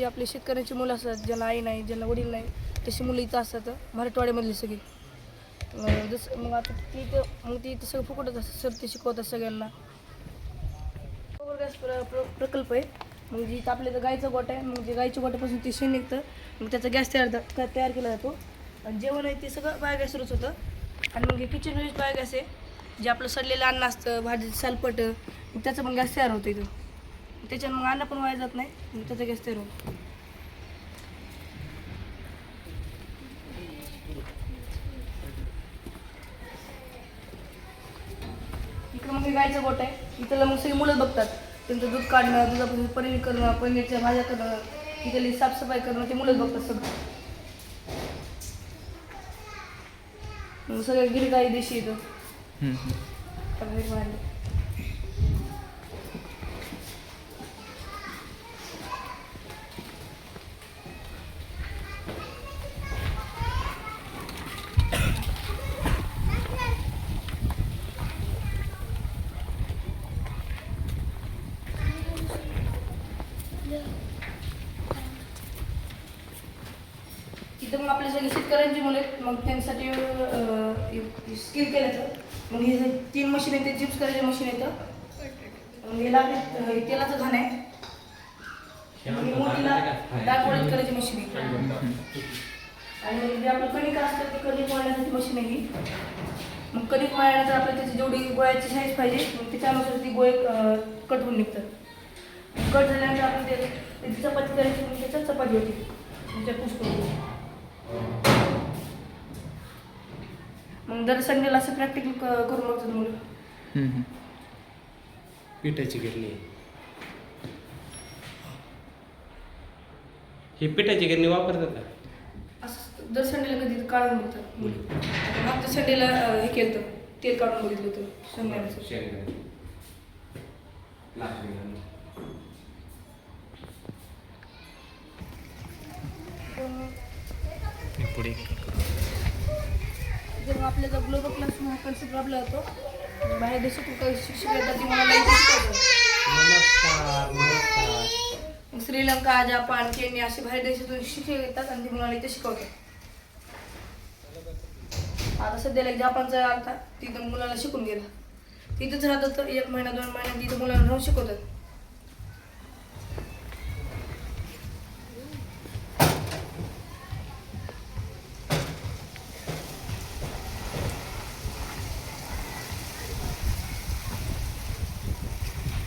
जी आपले शेतकऱ्यांची मुलं असतात ज्यांना आई नाही ज्यांना वडील नाही तशी मुलं इथं असतात मराठवाड्यामधली सगळी. अं, जसं मग आता ती इथं मग ती इथं सगळं फुकटच असतात सर ते शिकवतात सगळ्यांना. गोबर गॅस प्र प्र प्रकल्प आहे. मग जी इथं आपल्या इथं गाईचा गोठा आहे मग जे गाईच्या गोट्यापासून ते शेण निघतं मग त्याचा गॅस तयार तयार केला जातो. आणि जेवण आहे ते सगळं बायोगॅसवरच होतं. आणि मग हे किचन वेस्ट बायोगॅस आहे जे आपलं सडलेलं अन्न असतं भाजी सालपट त्याचं पण गॅस तयार होतं इथं. त्याच्यानं मग अन्न पण वाया जात नाही. मग त्याचा गॅस तयार होतो इकडं मग हे गाईचा गोठा आहे. इथं मग सगळी मुलं बघतात. त्यांचं दूध काढणं दुधापासून पनीर करणं पनीरच्या भाज्या करणं इथली साफसफाई करणं ते मुलंच बघतात सगळं. मग सगळे गिरी गाई देशी इथं हम्म, हम्म. पनीर वाढले तिथं मग आपल्या सगळे शेतकऱ्यांची मुलं मग त्यांच्यासाठी स्किल केलं तर. मग हे जे तीन मशीन आहेत ते चिप्स करायचे मशीन येतं मग अं, तेलाचं घाण आहे. मोठीला डाळ पोळी करायची मशीन आहे. आणि जे आपलं कणिक असतं ते कणिक मशीन आहे ही. मग कणिक मळल्यानंतर आपल्याला त्याची जेवढी गोळ्याची साईज पाहिजे मग त्याच्यानुसार ती गोळे कट होऊन निघतात. कट झाल्यानंतर आपण ते चपाती करायची मग त्याच्यात चपाती होती. करून मग दर संडेला असं प्रॅक्टिकल करून बघतात मुलं हम्म. पिठाची गिरणी. ही पिठाची गिरणी वापरतात का असं दर संडेला कधी काढून बघतात मुलं आता मागच्या संडेला अं, हे केलं होतं तेल काढून बघितलं होतं संध्याचं शेंगदाणे. लाकडी गिरणी. हे पुढे जेव्हा आपल्याला ग्लोबल क्लास हा कन्सेप्ट राबला जातो बाहेर देशातून काही शिक्षक येतात ते श्रीलंका जपान केनिया असे बाहेर देशातून शिक्षक येतात आणि ते मुलाला इथे शिकवतात आता सध्याला जपानचा आलता तिथं मुलाला शिकून गेला. तिथंच राहत होतं एक महिना दोन महिना तिथं मुलांना राहून शिकवतात.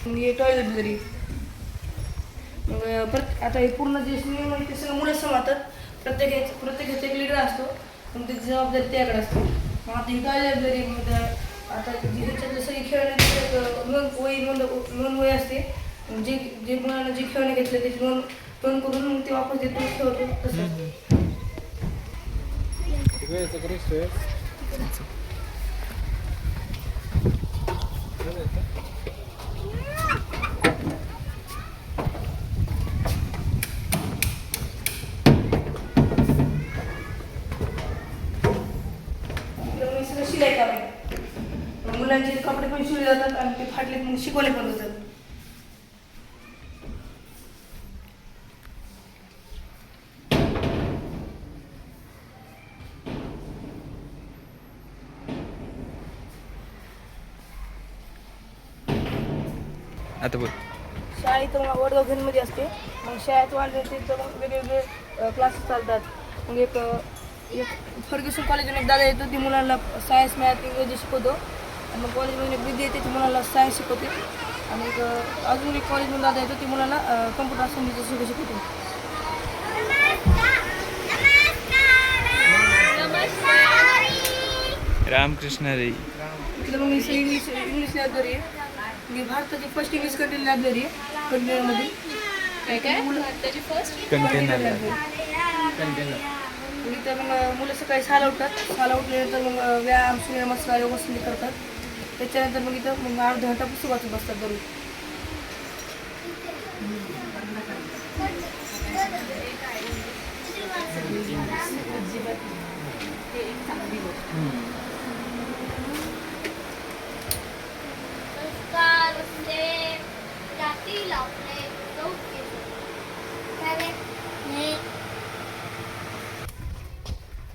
मग हे टॉयलेट घरी. मग प्रत आता हे पूर्ण जे नियम आहे ते सगळं मुलं समातात प्रत्येक ह्याचं- प्रत्येक ह्याचा एक लिडर असतो. मग त्याची जबाबदारी त्याकडे असते. मग आता ही टॉयलेट घरी मग त्या- आता जे ह्याच्यातले सगळे खेळण्याची एक नोंद वही नोंद नोंद वही असते. जे जे मुलांना जे खेळणे घेतले त्याची नोंद नोंद करून मग ते वापस देतो खेळतो तसं. तर फाटले मग शिकवले पण जातात आता बोल. शाळेत वडगाव घेणमध्ये असते. मग शाळेत वाढले तिथं मग वेगवेगळे क्लासेस चालतात. मग एक एक फर्ग्युसन कॉलेजून एक दादा येतो ती मुलांना सायन्स मॅथ इंग्रजी शिकवतो. आणि मग कॉलेजमधून एक विद्या येते ती मुलांना सायन्स शिकवते. आणि एक अजून एक कॉलेजमधून दादा येतो ती मुलांना कम्प्युटर असेंब्लीचं सगळं शिकवतो. रामकृष्ण रे. इकडे मग ही इंग्लिश इंग्लिश लायब्ररी आहे. ही भारताची फर्स्ट इंग्लिश कंटेन लायब्ररी आहे कंटेनरमध्ये काय काय? भारताची फर्स्ट कंटेनर इथं मग मुलं सकाळी सहाला उठतात. सहाला उठल्यानंतर मग व्यायाम सूर्य नमस्कार योगासने करतात. त्याच्यानंतर मग इथं मग अर्धा घंटा पुसू बसतात करू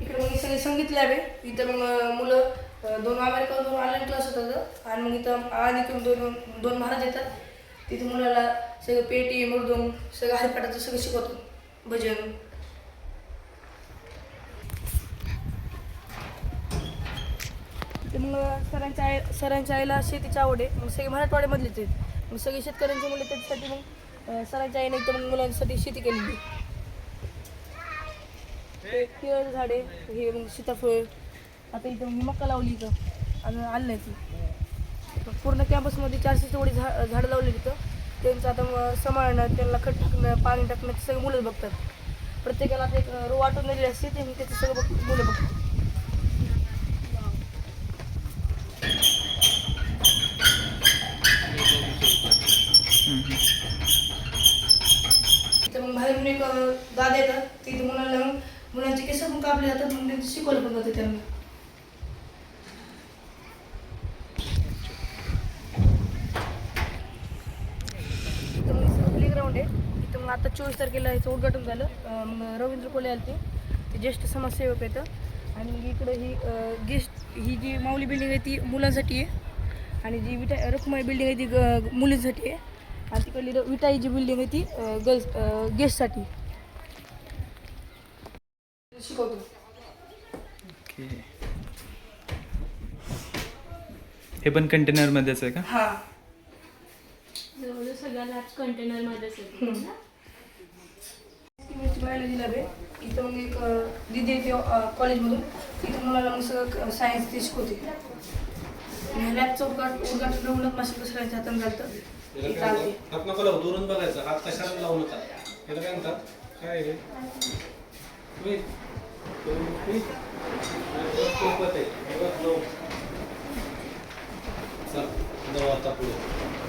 इकडे मग सांगितलं आहे इथं मग मुलं दोन अमेरिका दोन ऑनलाईन क्लास होतात आणि मग इथं आणि दोन दोन महाराज येतात. तिथे मुलाला सगळं पेटी मृदूंग सगळं हरिपाठाचं सगळं शिकवतो भजन. ते मग सरांच्या आई सरांच्या आईला शेतीची आवड आहे. मग सगळे मराठवाड्यामधलेच आहेत मग सगळे शेतकऱ्यांची मुलं त्याच्यासाठी मग सरांच्या आईने इथं मग मुलांसाठी शेती केलेली आहे. केळं झाडे हे मग सीताफळ आता इथं मी मक्का लावली इथं. आणि आलं नाही ती. पूर्ण कॅम्पसमध्ये चारशे तेवढी झा झाडं लावली तिथं त्यांचं आता मग सांभाळणं त्यांना खत टाकणं पाणी टाकणं ते सगळे मुलंच बघतात. प्रत्येकाला आता एक रो वाटून दिलेली असते ते त्याचं सगळं बघ मुलं बघतात. तर मग बाहेरून एक दादा येतात तिथे मुलांना मुलांचे केस पण कापले जातात मग त्यांचे शिकवलं पण जाते त्यांना इथं मग प्ले ग्राउंड आहे इथं मग आता चोवीस तारखेला याचं उद्घाटन झालं. मग रवींद्र कोले आले ते ज्येष्ठ समाजसेवक आहेत. आणि मग इकडं ही गेस्ट ही जी माऊली बिल्डिंग आहे ती मुलांसाठी आहे. आणि जी विटा रखमाई बिल्डिंग आहे ती ग- मुलींसाठी आहे. आणि तिकडली र- विटाई जी बिल्डिंग आहे ती गर्ल्स गेस्टसाठी. शिकवतो. ओके. हे पण कंटेनरमध्येच आहे का? हां. जवळजवळ सगळ्या लॅब्स कंटेनरमध्येच येते बायोलॉजी लॅब आहे इथं मग एक दिदी येते कॉलेजमधून इथं मुलाला मग सगळं सायन्स ते शिकवते लॅबचं उद्घाट उद्घाटन मासिक सरांच्या हातानं लावू दुरून बघायचं हात कशाला लावू नका याला काय म्हणतात काय रे. चल आता पुढे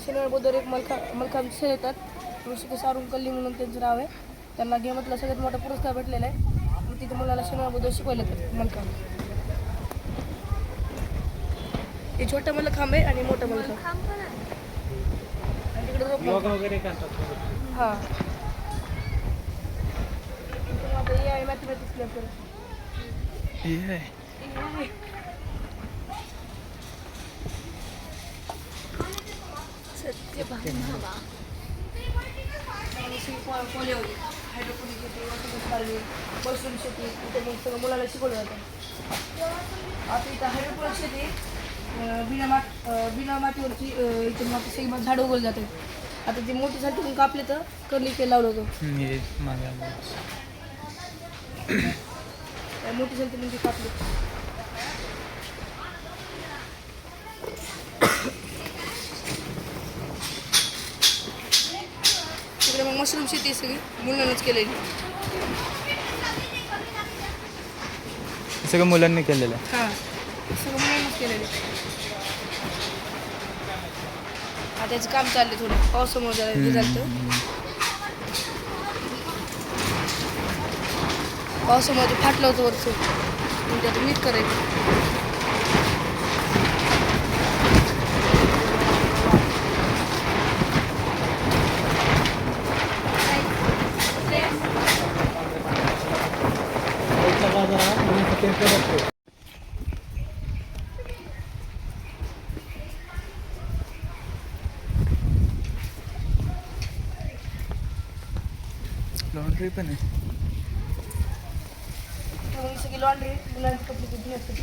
शनिवार बुधवार एक मलखा मलखाम सर येतात. ऋषिकेश सारून कल्ली म्हणून त्यांचं नाव आहे. त्यांना गेमातला सगळ्यात मोठा पुरस्कार भेटलेला आहे. मग तिथे मुलाला शनिवार बुधवार शिकवले जातात मलखाम हे छोटं मलखांब आहे आणि मोठं मलखांब आणि तिकडे रोप ब्लॉग वगैरे करतात हां. मॅथमॅटिक्स लॅब करत हे आहे पोलिओ हायड्रोपोनिक शेती वॉटरबेस फार्मिंग मशरूम शेती इथे मग सगळं मुलाला शिकवलं जातं आता इथं हायड्रोपोनिक शेती बिना मात बिना मातीवरची इथे मग सगळी मग झाडं उगवली जातात. आता ती मोठी झाली मग कापले तर कर्ली तेल लावलं होतं. हे मोठी झाली ती कापली. तिकडे मग मशरूम शेती सगळी. मुलांनाच केलेली सगळं मुलांनी केलेलं आहे. हां. सगळं मुलांनाच केलेलं. आता त्याचं काम चाललंय थोडं. पावसामुळे जरा हे झालं पावसामुळे ते फाटलं होतं वरचं. म्हणजे आता नीट करायचं. लॉन्ड्री पण आहे. सगळी लॉन्ड्री मुलांची कपडे धुण्यासाठी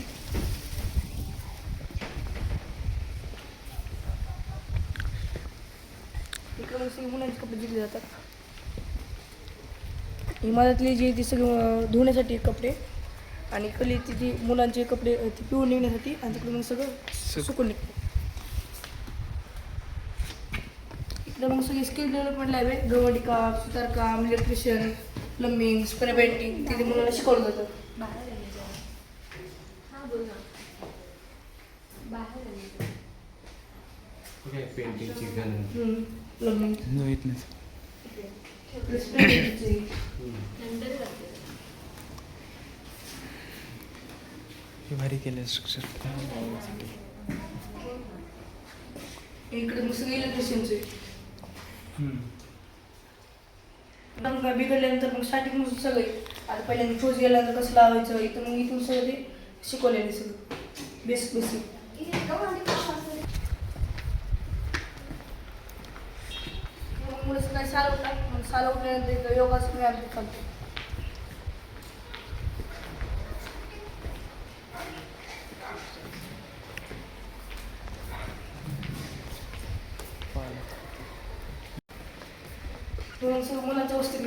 इकडे सगळी मुलांचे कपडे धुतले जातात. हिमालयातली जी ती सगळी धुण्यासाठी कपडे. आणि इकडली ती मुलांचे कपडे ती पिळून निघण्यासाठी आणि तिकडे मग सगळं सुक- सुकून निघते. इकडे मग सगळी स्किल डेव्हलपमेंट लॅब आहे गवंडिका सुतारकाम इलेक्ट्रिशियन प्लंबिंग स्प्रे पेंटिंग तिथे मुलांना शिकवलं जातं. हा. पेंटिंगची गण प्लंबिंग No, येत नाही स्प्रे पेंटिंगची नंतर जाते हे भारी केलं स्ट्रक्चर इकडे मग सगळं इलेक्ट्रिशियनचे मग काय बिघडल्यानंतर मग स्टार्टिंगपासून सगळे आता पहिल्यांदा फ्यूज गेल्यानंतर कसं लावायचं इथं मग इथून सगळं ते शिकवलेलं सगळं. बेसिक बेसिक मग मुलं सकाळी साल उठतात मग साल उठल्यानंतर योगासन व्यायाम चालतो मग सगळं मुलांचं वस्ती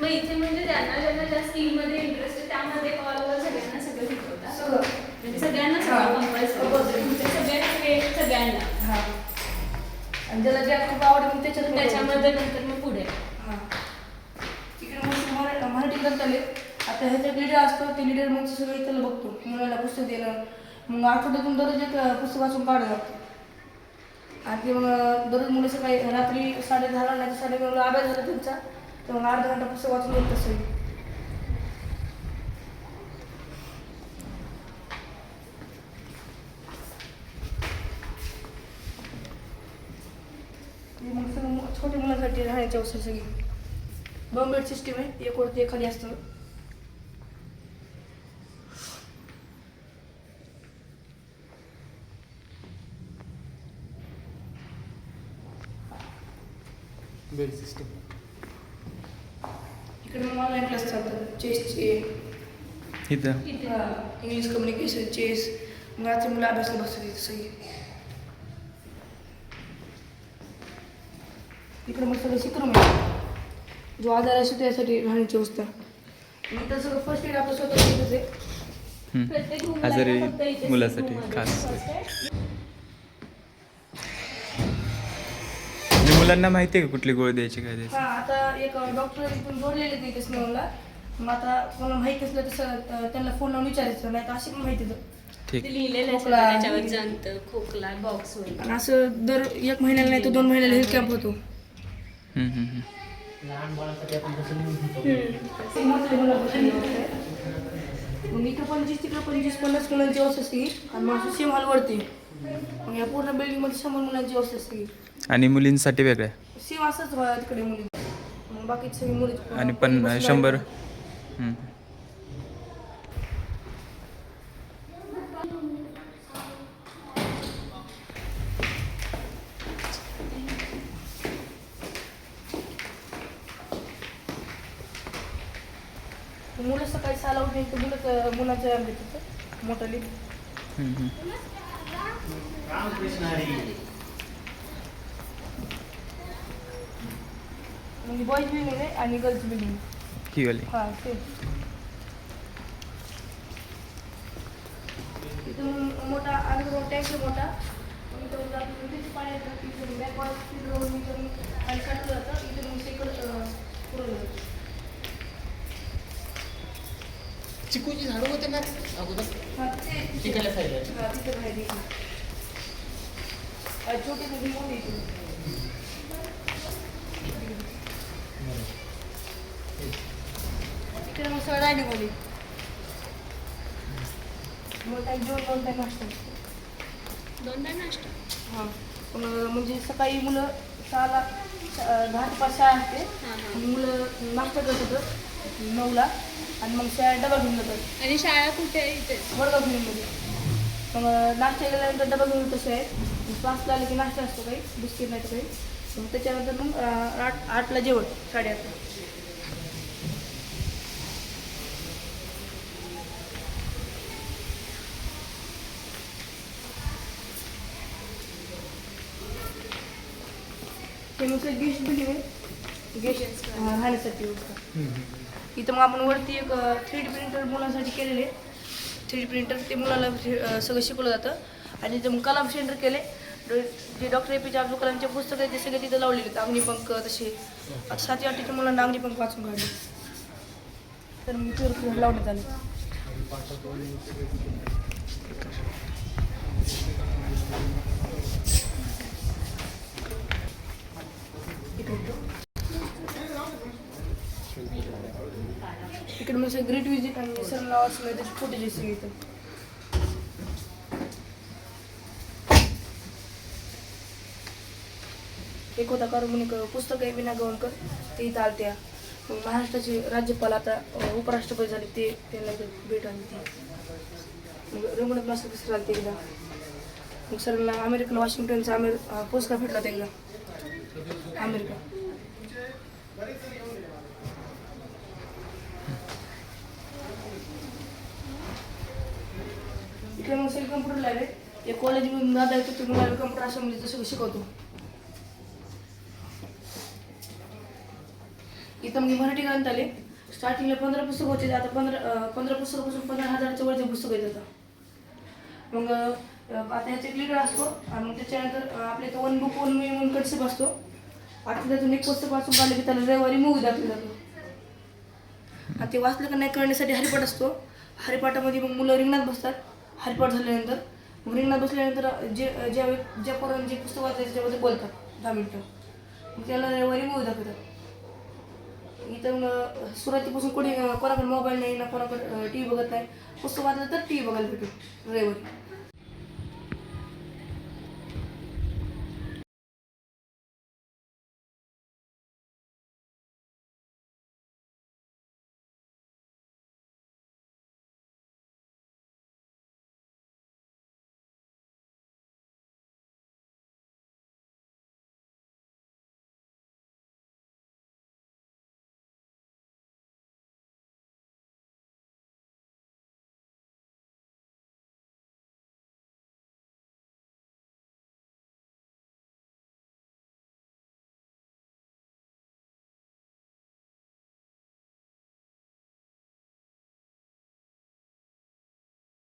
मग इथे म्हणजे ज्यांना ज्यांना ज्या स्कीममध्ये इंटरेस्ट आहे त्यामध्ये कॉलवर सगळ्यांना सगळं शिकवतात सगळं म्हणजे सगळ्यांना हा. सगळं compulsory. Compulsory. म्हणजे सगळ्यात वेळ सगळ्यांना हां आणि ज्याला ज्या खूप आवडेल मग त्याच्यात त्याच्यामध्ये नंतर मग पुढे. हां. तिकडे मग मरा मराठी ग्रंथालय. आता ह्याच्यात लिडर असतो ते लिडर मग सगळं इथं बघतो मुलाला पुस्तक देणं. मग आठवड्यातून दररोज एक पुस्तक वाचून काढावं लागतं. आणि ते मग दररोज मुलं सकाळी रात्री साडे दहाला नाही साडे नऊला अभ्यास झाला त्यांचा. तर मग अर्धा घंटा पुस्तक वाचून येत तसं हे मग सगळं मु- छोट्या मुलांसाठी राहण्याची अवस्था सगळी. दोन बेड सिस्टीम आहे एक वरती एक खाली असतं. बेड सिस्टम इकडे मग ऑनलाईन क्लास चालतात. चेसचे इथं. इथे. इंग्लिश कम्युनिकेशन चेस मग रात्री मुलं अभ्यासाला बसतात सगळी. इकडे मग सगळं शिकून आहे जो आजार असतो त्यासाठी राहण्याची व्यवस्था. आणि इथं सगळं फर्स्ट एड आपलं स्वतः इथंच आहे. प्रत्येक आजारी मुलासाठी खास. मुलांना माहिती आहे का कुठली गोळी द्यायची काय द्यायची? हा आता एक डॉक्टर इथून जोडलेले ते स्नेहला मग आता कोणाला माहीत असलं तर स- त्यांना फोन लावून विचारायचं नाही तर अशी पण माहिती लिहिलेलं आहे खोकला. बॉक्स असं दर एक महिन्याला नाही तर दोन महिन्याला हेल्थ कॅम्प होतो. मग इथं पंचवीस तिकडं पंचवीस पन्नास मुलांची व्यवस्था असते. आणि मग सेम हॉलवरती मग या पूर्ण बिल्डिंगमध्ये शंभर मुलांची व्यवस्था असते. आणि मुलींसाठी वेगळ्या सेम असंच तिकडे मुली. मग बाकीची सगळी मुली आणि पण शंभर हम्म. मुलं सकाळी सहाला उठले तर मुलं मुलांच्या व्यायाम देतात मोठाली हम्म, हम्म. म्हणजे बॉईज बिल्डिंग आहे आणि गर्ल्स बिल्डिंग ही वाली. हां ते. इथून मोठा अंडरग्राऊंड टँक आहे मोठा. इथून जातो तिथे पाणी येतं इथून बॅकवॉल तिथून आणि काढलं जातं इथून सेकंड पुरवलं जातं. चिकूची झाडं होते ना? अगोदर. हां तिकडल्या साईडला. मग दोन टाईम दोन टाईम नाश्ता. दोनदा नाश्ता? हां पण म्हणजे सकाळी मुलं सहाला अं, दहा ते पाच शाळा असते. हां, हां. आणि मुलं नाश्ता करत होतं. नऊला. आणि मग शाळेत डबा घेऊन जातात. आणि शाळा कुठे आहे इथे? वडगाव फिल्ममध्ये मग नाश्ता केल्यानंतर डबा घेऊन तसे आहे पाचला आले की नाश्ता असतो काही बिस्किट नाही तर काही. मग त्याच्यानंतर मग आठ आठला जेवण साडेआठला. ते मग गेस्ट आहे. गेस्ट राहण्यासाठी इथं मग आपण वरती एक थ्री डी प्रिंटर मुलांसाठी केलेले थ्री डी प्रिंटर ते मुलाला सगळं शिकवलं जातं. आणि तिथे मग कलाम सेंटर केले. जे डॉक्टर ए पी जे अब्दुल कलामचे पुस्तक आहेत ते सगळे तिथं लावलेले आहेत. अग्निपंख तसे. आता सातवी आठवीच्या मुलांना अग्निपंख वाचून काढले. तर मग लावण्यात आले. इकडे म्हणजे ग्रेट विजिट आणि सर नावाचं त्याचे फुटेज सगळे इथं. एक होता कार्बनिक पुस्तक आहे विना गवणकर. ते इथं आलत्या. मग महाराष्ट्राचे राज्यपाल आता उपराष्ट्रपती झाले ते त्यांना इथं भेट आली ती. मग रघुनाथ मास्टर सर आले ते एकदा. मग सरांना अमेरिकन वॉशिंग्टनचा अमेर अं, पुरस्कार भेटला त्यांना. अमेरिका. इकडे मग सगळे कम्प्युटर लॅब आहे. या कॉलेजमधून दादा येतो तुम्ही मला कम्प्युटर म्हणजे सगळं शिकवतो. इथं मी मराठी ग्रंथ आले. स्टार्टिंगला पंधरा पुस्तक होते आता पंधरा पंधरा पुस्तकापासून पंधरा हजाराच्या वरचे पुस्तक येत आता. मग आता ह्याचा एक लिडर असतो आणि मग त्याच्यानंतर आपल्या इथं वन बुक वन मी म्हणून कन्सेप्ट असतो. आठवड्यातून एक पुस्तक वाचून काढलं की त्याला रविवारी मूवी दाखवली जातो. आणि ते वाचलं का नाही करण्यासाठी हरिपाठ असतो. हरिपाठामध्ये मग मुलं रिंगणात बसतात. हरिपाठ झाल्यानंतर मग रिंगणात बसल्यानंतर जे ज्या ज्या पोरांना जे पुस्तक वाचायचं त्याच्यामध्ये बोलतात दहा मिनटं. मग त्याला रविवारी मूवी दाखवतात. इथं मग सुरुवातीपासून कोणी कोणाकडे मोबाईल नाही ना कोणाकडे टी व्ही बघत नाही. पुस्तक वाचलं तर टी व्ही बघायला भेटू रविवारी.